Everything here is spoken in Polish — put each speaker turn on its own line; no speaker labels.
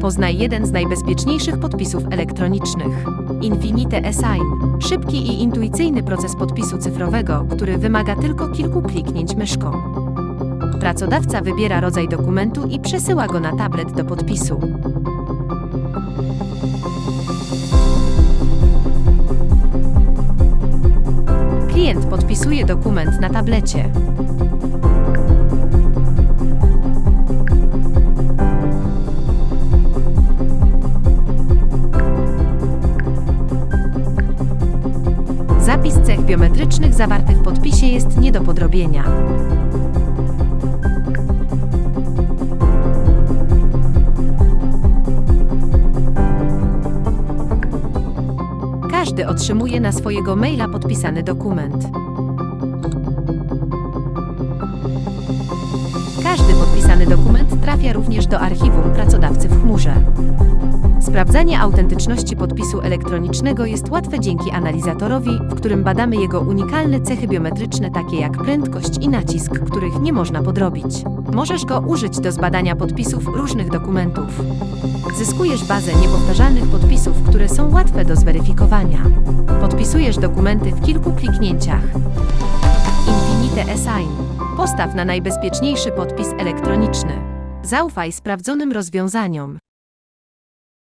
Poznaj jeden z najbezpieczniejszych podpisów elektronicznych. Infinite Sign. Szybki i intuicyjny proces podpisu cyfrowego, który wymaga tylko kilku kliknięć myszką. Pracodawca wybiera rodzaj dokumentu i przesyła go na tablet do podpisu. Klient podpisuje dokument na tablecie. Zapis cech biometrycznych zawarty w podpisie jest nie do podrobienia. Każdy otrzymuje na swojego maila podpisany dokument. Każdy podpisany dokument trafia również do archiwum pracodawcy w. Sprawdzanie autentyczności podpisu elektronicznego jest łatwe dzięki analizatorowi, w którym badamy jego unikalne cechy biometryczne takie jak prędkość i nacisk, których nie można podrobić. Możesz go użyć do zbadania podpisów różnych dokumentów. Zyskujesz bazę niepowtarzalnych podpisów, które są łatwe do zweryfikowania. Podpisujesz dokumenty w kilku kliknięciach. Infinite Sign. Postaw na najbezpieczniejszy podpis elektroniczny. Zaufaj sprawdzonym rozwiązaniom.